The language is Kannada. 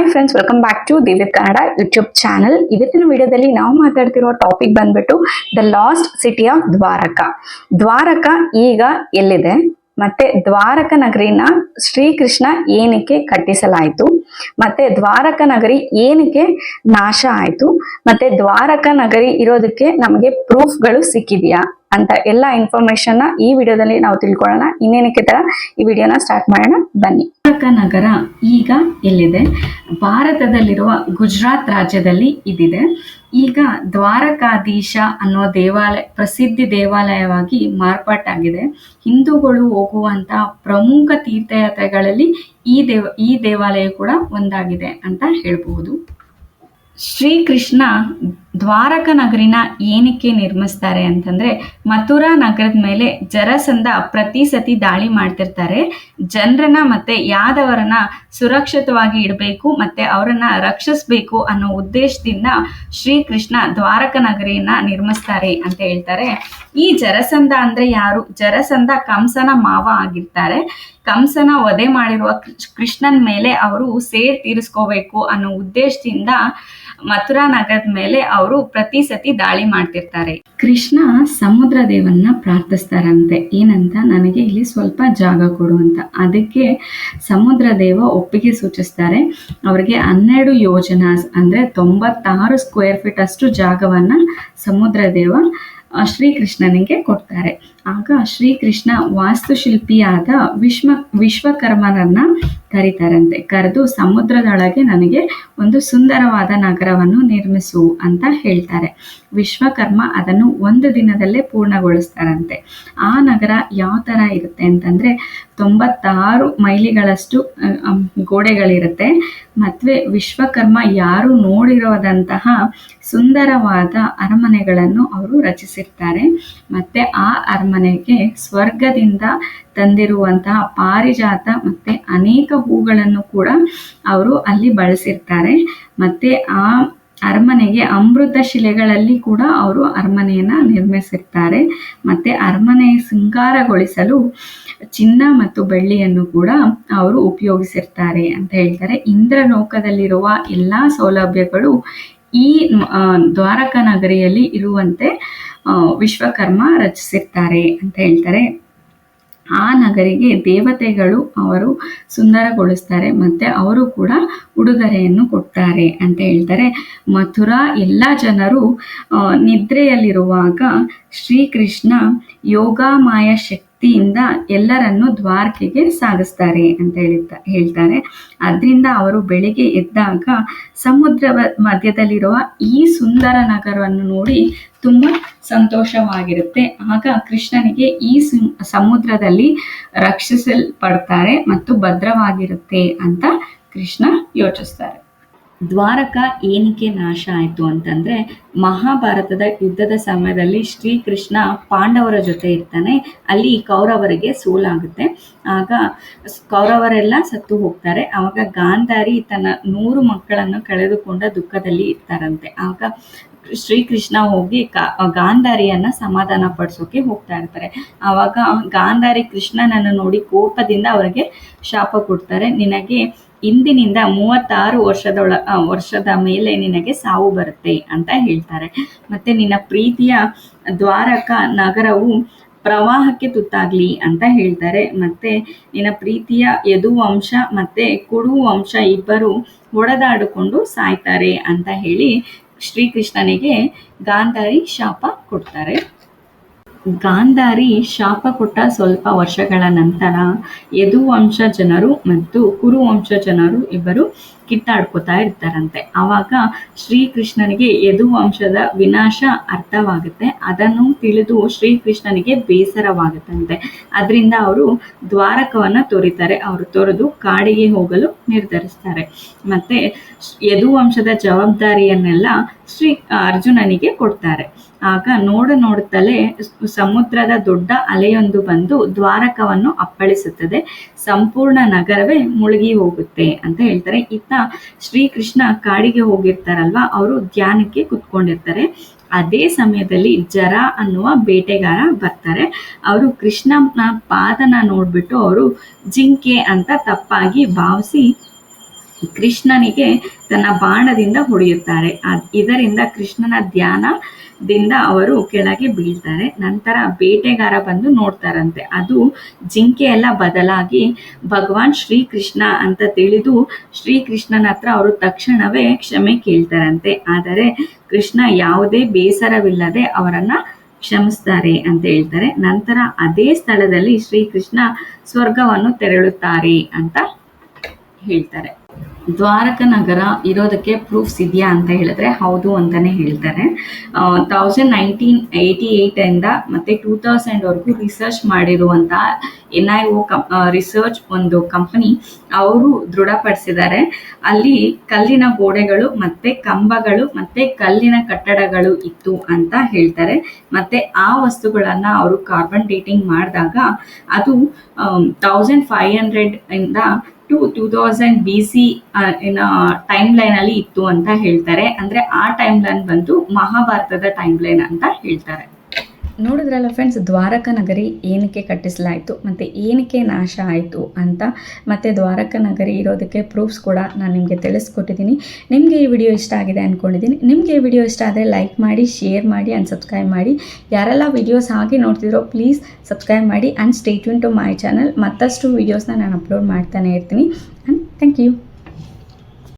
Hi friends welcome back to ದಿವ್ಯತ್ Kannada YouTube channel ಇವತ್ತಿನ ವಿಡಿಯೋದಲ್ಲಿ ನಾವು ಮಾತಾಡ್ತಿರೋ ಟಾಪಿಕ್ ಬಂದ್ಬಿಟ್ಟು the lost city of Dwarka Dwarka ಈಗ ಎಲ್ಲಿದೆ? ಮತ್ತೆ ದ್ವಾರಕ ನಗರಿನ ಶ್ರೀಕೃಷ್ಣ ಏನಕ್ಕೆ ಕಟ್ಟಿಸಲಾಯಿತು? ಮತ್ತೆ ದ್ವಾರಕ ನಗರಿ ಏನಕ್ಕೆ ನಾಶ ಆಯಿತು? ಮತ್ತೆ ದ್ವಾರಕ ನಗರಿ ಇರೋದಕ್ಕೆ ನಮಗೆ ಪ್ರೂಫ್ಗಳು ಸಿಕ್ಕಿದೆಯಾ? ಅಂತ ಎಲ್ಲ ಇನ್ಫಾರ್ಮೇಶನ್ ಈ ವಿಡಿಯೋದಲ್ಲಿ ನಾವು ತಿಳ್ಕೊಳ್ಳೋಣ. ಇನ್ನೇನಕ್ಕೆ ತರ ಈ ವಿಡಿಯೋನ ಸ್ಟಾರ್ಟ್ ಮಾಡೋಣ. ಬನ್ನಿ. ನಗರ ಈಗ ಎಲ್ಲಿದೆ? ಭಾರತದಲ್ಲಿರುವ ಗುಜರಾತ್ ರಾಜ್ಯದಲ್ಲಿ ಇದಿದೆ. ಈಗ ದ್ವಾರಕಾಧೀಶ ಅನ್ನೋ ದೇವಾಲಯ ಪ್ರಸಿದ್ಧಿ ದೇವಾಲಯವಾಗಿ ಮಾರ್ಪಾಟಾಗಿದೆ. ಹಿಂದೂಗಳು ಹೋಗುವಂತಹ ಪ್ರಮುಖ ತೀರ್ಥಯಾತ್ರೆಗಳಲ್ಲಿ ಈ ದೇವ, ಈ ದೇವಾಲಯ ಕೂಡ ಒಂದಾಗಿದೆ ಅಂತ ಹೇಳ್ಬಹುದು. ಶ್ರೀಕೃಷ್ಣ ದ್ವಾರಕ ನಗರಿನ ಏನಕ್ಕೆ ನಿರ್ಮಿಸ್ತಾರೆ ಅಂತಂದ್ರೆ ಮಥುರಾ ನಗರದ ಮೇಲೆ ಜರಸಂಧ ಪ್ರತಿ ಸತಿ ದಾಳಿ ಮಾಡ್ತಿರ್ತಾರೆ. ಜನರನ್ನ ಮತ್ತೆ ಯಾದವರನ್ನ ಸುರಕ್ಷಿತವಾಗಿ ಇಡಬೇಕು ಮತ್ತೆ ಅವರನ್ನ ರಕ್ಷಿಸಬೇಕು ಅನ್ನೋ ಉದ್ದೇಶದಿಂದ ಶ್ರೀಕೃಷ್ಣ ದ್ವಾರಕ ನಗರಿಯನ್ನ ನಿರ್ಮಿಸ್ತಾರೆ ಅಂತ ಹೇಳ್ತಾರೆ. ಈ ಜರಸಂಧ ಅಂದ್ರೆ ಯಾರು? ಜರಸಂಧ ಕಂಸನ ಮಾವ ಆಗಿರ್ತಾರೆ. ಕಂಸನ ವಧೆ ಮಾಡಿರುವ ಕೃಷ್ಣನ್ ಮೇಲೆ ಅವರು ಸೇರ್ ತೀರಿಸ್ಕೋಬೇಕು ಅನ್ನೋ ಉದ್ದೇಶದಿಂದ ಮಥುರಾ ನಗರದ ಮೇಲೆ ಅವರು ಪ್ರತಿ ಸತಿ ದಾಳಿ ಮಾಡ್ತಿರ್ತಾರೆ. ಕೃಷ್ಣ ಸಮುದ್ರ ದೇವನ್ನ ಪ್ರಾರ್ಥಿಸ್ತಾರಂತೆ. ಏನಂತ? ನನಗೆ ಇಲ್ಲಿ ಸ್ವಲ್ಪ ಜಾಗ ಕೊಡು ಅಂತ. ಅದಕ್ಕೆ ಸಮುದ್ರ ದೇವ ಒಪ್ಪಿಗೆ ಸೂಚಿಸ್ತಾರೆ. ಅವರಿಗೆ ಹನ್ನೆರಡು ಯೋಜನಾಸ್ ಅಂದ್ರೆ ತೊಂಬತ್ತಾರು ಸ್ಕ್ವೇರ್ ಫೀಟ್ ಅಷ್ಟು ಜಾಗವನ್ನ ಸಮುದ್ರ ದೇವ ಶ್ರೀಕೃಷ್ಣನಿಗೆ ಕೊಡ್ತಾರೆ. ಆಗ ಶ್ರೀಕೃಷ್ಣ ವಾಸ್ತುಶಿಲ್ಪಿಯಾದ ವಿಶ್ವ ವಿಶ್ವಕರ್ಮರನ್ನ ಕರೀತಾರಂತೆ ಕರೆದು ಸಮುದ್ರದೊಳಗೆ ನನಗೆ ಒಂದು ಸುಂದರವಾದ ನಗರವನ್ನು ನಿರ್ಮಿಸು ಅಂತ ಹೇಳ್ತಾರೆ. ವಿಶ್ವಕರ್ಮ ಅದನ್ನು ಒಂದು ದಿನದಲ್ಲೇ ಪೂರ್ಣಗೊಳಿಸ್ತಾರಂತೆ. ಆ ನಗರ ಯಾವ ತರ ಇರುತ್ತೆ ಅಂತಂದ್ರೆ ತೊಂಬತ್ತಾರು ಮೈಲಿಗಳಷ್ಟು ಗೋಡೆಗಳಿರುತ್ತೆ. ಮತ್ತೆ ವಿಶ್ವಕರ್ಮ ಯಾರು ನೋಡಿರೋದಂತಹ ಸುಂದರವಾದ ಅರಮನೆಗಳನ್ನು ಅವರು ರಚಿಸಿರ್ತಾರೆ. ಮತ್ತೆ ಆ ಅರಮನೆಗೆ ಸ್ವರ್ಗದಿಂದ ತಂದಿರುವಂತಹ ಪಾರಿಜಾತ ಮತ್ತೆ ಅನೇಕ ಹೂಗಳನ್ನು ಕೂಡ ಅವರು ಅಲ್ಲಿ ಬಳಸಿರ್ತಾರೆ. ಮತ್ತೆ ಆ ಅರಮನೆಗೆ ಅಮೃತ ಶಿಲೆಗಳಲ್ಲಿ ಕೂಡ ಅವರು ಅರಮನೆಯನ್ನ ನಿರ್ಮಿಸಿರ್ತಾರೆ. ಮತ್ತೆ ಅರಮನೆ ಶೃಂಗಾರಗೊಳಿಸಲು ಚಿನ್ನ ಮತ್ತು ಬೆಳ್ಳಿಯನ್ನು ಕೂಡ ಅವರು ಉಪಯೋಗಿಸಿರ್ತಾರೆ ಅಂತ ಹೇಳ್ತಾರೆ. ಇಂದ್ರಲೋಕದಲ್ಲಿರುವ ಎಲ್ಲಾ ಸೌಲಭ್ಯಗಳು ಈ ದ್ವಾರಕ ನಗರಿಯಲ್ಲಿ ಇರುವಂತೆ ವಿಶ್ವಕರ್ಮ ರಚಿಸಿರ್ತಾರೆ ಅಂತ ಹೇಳ್ತಾರೆ. ಆ ನಗರಿಗೆ ದೇವತೆಗಳು ಅವರು ಸುಂದರಗೊಳಿಸ್ತಾರೆ, ಮತ್ತೆ ಅವರು ಕೂಡ ಉಡುಗೊರೆಯನ್ನು ಕೊಡ್ತಾರೆ ಅಂತ ಹೇಳ್ತಾರೆ. ಮಥುರಾ ಎಲ್ಲ ಜನರು ನಿದ್ರೆಯಲ್ಲಿರುವಾಗ ಶ್ರೀಕೃಷ್ಣ ಯೋಗಾಮಾಯ ಶಕ್ತಿಯಿಂದ ಎಲ್ಲರನ್ನು ದ್ವಾರಕೆಗೆ ಸಾಗಿಸ್ತಾರೆ ಅಂತ ಹೇಳಿದ್ದ, ಹೇಳ್ತಾರೆ. ಅದರಿಂದ ಅವರು ಬೆಳಿಗ್ಗೆ ಎದ್ದಾಗ ಸಮುದ್ರ ಮಧ್ಯದಲ್ಲಿರುವ ಈ ಸುಂದರ ನಗರವನ್ನು ನೋಡಿ ತುಂಬಾ ಸಂತೋಷವಾಗಿರುತ್ತೆ. ಆಗ ಕೃಷ್ಣನಿಗೆ ಈ ಸಮುದ್ರದಲ್ಲಿ ರಕ್ಷಿಸಲ್ಪಡ್ತಾರೆ ಮತ್ತು ಭದ್ರವಾಗಿರುತ್ತೆ ಅಂತ ಕೃಷ್ಣ ಯೋಚಿಸ್ತಾರೆ. ದ್ವಾರಕ ಏನಕ್ಕೆ ನಾಶ ಆಯಿತು ಅಂತಂದ್ರೆ ಮಹಾಭಾರತದ ಯುದ್ಧದ ಸಮಯದಲ್ಲಿ ಶ್ರೀಕೃಷ್ಣ ಪಾಂಡವರ ಜೊತೆ ಇರ್ತಾನೆ, ಅಲ್ಲಿ ಕೌರವರಿಗೆ ಸೋಲಾಗುತ್ತೆ. ಆಗ ಕೌರವರೆಲ್ಲ ಸತ್ತು ಹೋಗ್ತಾರೆ. ಆವಾಗ ಗಾಂಧಾರಿ ತನ್ನ ನೂರು ಮಕ್ಕಳನ್ನು ಕಳೆದುಕೊಂಡ ದುಃಖದಲ್ಲಿ ಇರ್ತಾರಂತೆ. ಆಗ ಶ್ರೀಕೃಷ್ಣ ಹೋಗಿ ಗಾಂಧಾರಿಯನ್ನ ಸಮಾಧಾನ ಪಡಿಸೋಕೆ ಹೋಗ್ತಾ ಇರ್ತಾರೆ. ಆವಾಗ ಗಾಂಧಾರಿ ಕೃಷ್ಣನನ್ನು ನೋಡಿ ಕೋಪದಿಂದ ಅವರಿಗೆ ಶಾಪ ಕೊಡ್ತಾರೆ. ನಿನಗೆ ಇಂದಿನಿಂದ ಮೂವತ್ತಾರು ವರ್ಷದೊಳ ವರ್ಷದ ಮೇಲೆ ನಿನಗೆ ಸಾವು ಬರುತ್ತೆ ಅಂತ ಹೇಳ್ತಾರೆ. ಮತ್ತೆ ನಿನ್ನ ಪ್ರೀತಿಯ ದ್ವಾರಕ ನಗರವು ಪ್ರವಾಹಕ್ಕೆ ತುತ್ತಾಗ್ಲಿ ಅಂತ ಹೇಳ್ತಾರೆ. ಮತ್ತೆ ನಿನ್ನ ಪ್ರೀತಿಯ ಯದು ವಂಶ ಮತ್ತೆ ಕುಡು ವಂಶ ಇಬ್ಬರು ಒಡೆದಾಡಿಕೊಂಡು ಸಾಯ್ತಾರೆ ಅಂತ ಹೇಳಿ ಶ್ರೀಕೃಷ್ಣನಿಗೆ ಗಾಂಧಾರಿ ಶಾಪ ಕೊಡ್ತಾರೆ. ಗಾಂಧಾರಿ ಶಾಪ ಕೊಟ್ಟ ಸ್ವಲ್ಪ ವರ್ಷಗಳ ನಂತರ ಯದುವಂಶ ಜನರು ಮತ್ತು ಕುರುವಂಶ ಜನರು ಇಬ್ಬರು ಕಿತ್ತಾಡ್ಕೋತಾ ಇರ್ತಾರಂತೆ. ಆವಾಗ ಶ್ರೀಕೃಷ್ಣನಿಗೆ ಯದುವಂಶದ ವಿನಾಶ ಅರ್ಥವಾಗುತ್ತೆ. ಅದನ್ನು ತಿಳಿದು ಶ್ರೀಕೃಷ್ಣನಿಗೆ ಬೇಸರವಾಗುತ್ತಂತೆ. ಅದರಿಂದ ಅವರು ದ್ವಾರಕವನ್ನ ತೊರಿತಾರೆ. ಅವರು ತೊರೆದು ಕಾಡಿಗೆ ಹೋಗಲು ನಿರ್ಧರಿಸ್ತಾರೆ. ಮತ್ತೆ ಯದುವಂಶದ ಜವಾಬ್ದಾರಿಯನ್ನೆಲ್ಲ ಶ್ರೀ ಅರ್ಜುನನಿಗೆ ಕೊಡ್ತಾರೆ. ಆಗ ನೋಡ ನೋಡುತ್ತಲೇ ಸಮುದ್ರದ ದೊಡ್ಡ ಅಲೆಯೊಂದು ಬಂದು ದ್ವಾರಕವನ್ನು ಅಪ್ಪಳಿಸುತ್ತದೆ. ಸಂಪೂರ್ಣ ನಗರವೇ ಮುಳುಗಿ ಹೋಗುತ್ತೆ ಅಂತ ಹೇಳ್ತಾರೆ. ಇತ್ತ ಶ್ರೀಕೃಷ್ಣ ಕಾಡಿಗೆ ಹೋಗಿರ್ತಾರಲ್ವಾ, ಅವರು ಧ್ಯಾನಕ್ಕೆ ಕುತ್ಕೊಂಡಿರ್ತಾರೆ. ಅದೇ ಸಮಯದಲ್ಲಿ ಜರ ಅನ್ನುವ ಬೇಟೆಗಾರ ಬರ್ತಾರೆ. ಅವರು ಕೃಷ್ಣನ ಪಾದನ ನೋಡ್ಬಿಟ್ಟು ಅವರು ಜಿಂಕೆ ಅಂತ ತಪ್ಪಾಗಿ ಭಾವಿಸಿ ಕೃಷ್ಣನಿಗೆ ತನ್ನ ಬಾಣದಿಂದ ಹೊಡೆಯುತ್ತಾರೆ. ಇದರಿಂದ ಕೃಷ್ಣನ ಧ್ಯಾನದಿಂದ ಅವರು ಕೆಳಗೆ ಬೀಳ್ತಾರೆ. ನಂತರ ಬೇಟೆಗಾರ ಬಂದು ನೋಡ್ತಾರಂತೆ. ಅದು ಜಿಂಕೆ ಎಲ್ಲ ಬದಲಾಗಿ ಭಗವಾನ್ ಶ್ರೀಕೃಷ್ಣ ಅಂತ ತಿಳಿದು ಶ್ರೀಕೃಷ್ಣನ ಹತ್ರ ಅವರು ತಕ್ಷಣವೇ ಕ್ಷಮೆ ಕೇಳ್ತಾರಂತೆ. ಆದರೆ ಕೃಷ್ಣ ಯಾವುದೇ ಬೇಸರವಿಲ್ಲದೆ ಅವರನ್ನ ಕ್ಷಮಿಸ್ತಾರೆ ಅಂತ ಹೇಳ್ತಾರೆ. ನಂತರ ಅದೇ ಸ್ಥಳದಲ್ಲಿ ಶ್ರೀಕೃಷ್ಣ ಸ್ವರ್ಗವನ್ನು ತೆರಳುತ್ತಾರೆ ಅಂತ ಹೇಳ್ತಾರೆ. ದ್ವಾರಕ ನಗರ ಇರೋದಕ್ಕೆ ಪ್ರೂಫ್ಸ್ ಇದೆಯಾ ಅಂತ ಹೇಳಿದ್ರೆ ಹೌದು ಅಂತಾನೆ ಹೇಳ್ತಾರೆ. ತೌಸಂಡ್ ನೈನ್ಟೀನ್ ಏಯ್ಟಿ ಇಂದ ಮತ್ತೆ ಟೂ ತೌಸಂಡ್ವರೆಗೂ ರಿಸರ್ಚ್ ಮಾಡಿರುವಂತಹ ಎನ್ ಐ ಒ ಕಂ ರಿಸರ್ಚ್ ಒಂದು ಕಂಪನಿ ಅವರು ದೃಢಪಡಿಸಿದ್ದಾರೆ. ಅಲ್ಲಿ ಕಲ್ಲಿನ ಗೋಡೆಗಳು ಮತ್ತೆ ಕಂಬಗಳು ಮತ್ತೆ ಕಲ್ಲಿನ ಕಟ್ಟಡಗಳು ಇತ್ತು ಅಂತ ಹೇಳ್ತಾರೆ. ಮತ್ತೆ ಆ ವಸ್ತುಗಳನ್ನ ಅವರು ಕಾರ್ಬನ್ ಡೇಟಿಂಗ್ ಮಾಡಿದಾಗ ಅದು ತೌಸಂಡ್ ಫೈವ್ ಹಂಡ್ರೆಡ್ ಇಂದ to two thousand B C timeline ಅಲ್ಲಿ ಇತ್ತು ಅಂತ ಹೇಳ್ತಾರೆ. ಅಂದ್ರೆ ಆ ಟೈಮ್ ಲೈನ್ ಬಂದು ಮಹಾಭಾರತದ ಟೈಮ್ ಲೈನ್ ಅಂತ ಹೇಳ್ತಾರೆ. ನೋಡಿದ್ರಲ್ಲ ಫ್ರೆಂಡ್ಸ್ ದ್ವಾರಕ ನಗರಿ ಏನಕ್ಕೆ ಕಟ್ಟಿಸಲಾಯಿತು, ಮತ್ತು ಏನಕ್ಕೆ ನಾಶ ಆಯಿತು ಅಂತ, ಮತ್ತು ದ್ವಾರಕ ನಗರಿ ಇರೋದಕ್ಕೆ ಪ್ರೂಫ್ಸ್ ಕೂಡ ನಾನು ನಿಮಗೆ ತಿಳಿಸ್ಕೊಟ್ಟಿದ್ದೀನಿ. ನಿಮಗೆ ಈ ವಿಡಿಯೋ ಇಷ್ಟ ಆಗಿದೆ ಅಂದ್ಕೊಂಡಿದ್ದೀನಿ ನಿಮಗೆ ಈ ವಿಡಿಯೋ ಇಷ್ಟ ಆದರೆ ಲೈಕ್ ಮಾಡಿ ಶೇರ್ ಮಾಡಿ ಆ್ಯಂಡ್ ಸಬ್ಸ್ಕ್ರೈಬ್ ಮಾಡಿ. ಯಾರೆಲ್ಲ ವಿಡಿಯೋಸ್ ಹಾಗೆ ನೋಡ್ತಿದ್ರೋ ಪ್ಲೀಸ್ ಸಬ್ಸ್ಕ್ರೈಬ್ ಮಾಡಿ and stay tune to my channel ಮತ್ತಷ್ಟು ವೀಡಿಯೋಸ್ನ ನಾನು ಅಪ್ಲೋಡ್ ಮಾಡ್ತಾನೆ ಇರ್ತೀನಿ. And thank you